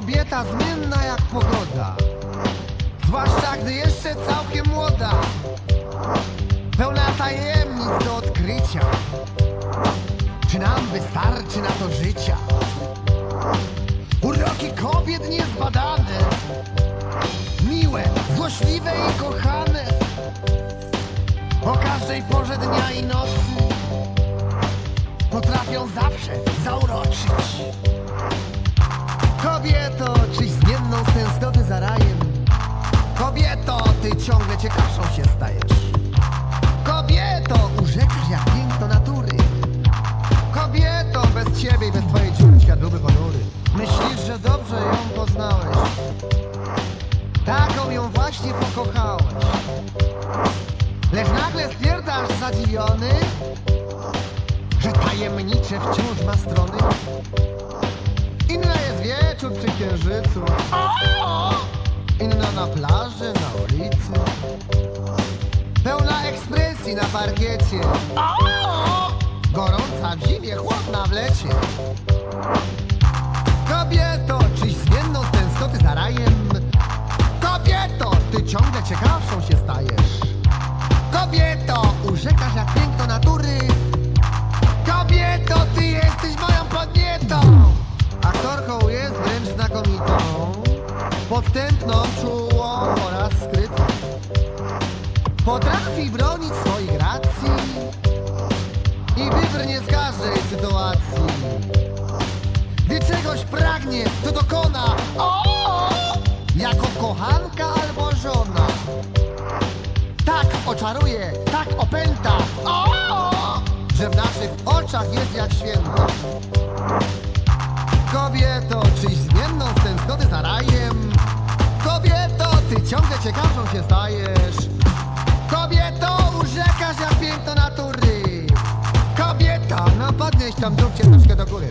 Kobieta zmienna jak pogoda. Zwłaszcza gdy jeszcze całkiem młoda. Pełna tajemnic do odkrycia. Czy nam wystarczy na to życia? Uroki kobiet niezbadane. Miłe, złośliwe i kochane. O każdej porze dnia i nocy. Potrafią zawsze zauroczyć Kobieto, czyś zmienną tęsknoty za rajem. Kobieto, ty ciągle ciekawszą się stajesz. Kobieto, urzekasz jak piękno natury. Kobieto, bez ciebie i bez twojej dziury świat byłby ponury. Myślisz, że dobrze ją poznałeś? Taką ją właśnie pokochałeś. Lecz nagle stwierdzasz zadziwiony Że tajemnicze wciąż ma strony Inna jest wieczór przy księżycu. Inna na plaży, na ulicy. Pełna ekspresji na parkiecie. Gorąca w zimie, chłodna w lecie. Kobieto, czyś zmienną z tęsknoty za rajem? Kobieto, ty ciągle ciekawszą się stajesz. Kobieto, urzekasz jak piękno natury znakomitą Podstępną, czułą oraz skrytą. Potrafi bronić swoich racji I wybrnie z każdej sytuacji. Gdy czegoś pragnie, to dokona. O! Jako kochanka albo żona. Tak oczaruje, tak opęta. O! Że w naszych oczach jest jak święta Kobieto, czyś zmienną tęsknoty za rajem. Kobieto, ty ciągle ciekawszą się stajesz Kobieto, urzekasz jak piękno natury. Kobieta, no podnieś tam dupcie troszkę do góry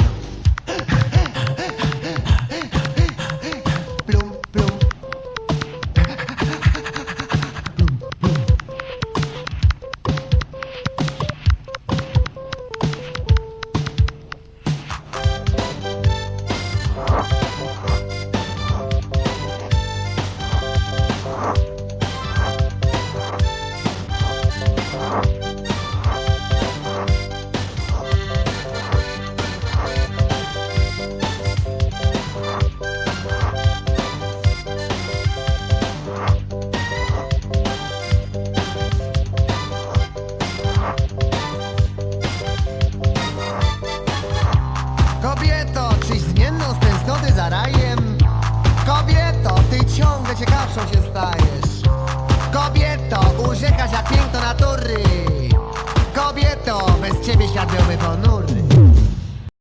ciekawszą się stajesz. Kobieto, urzekasz jak piękno natury. Kobieto, bez ciebie świat byłby ponury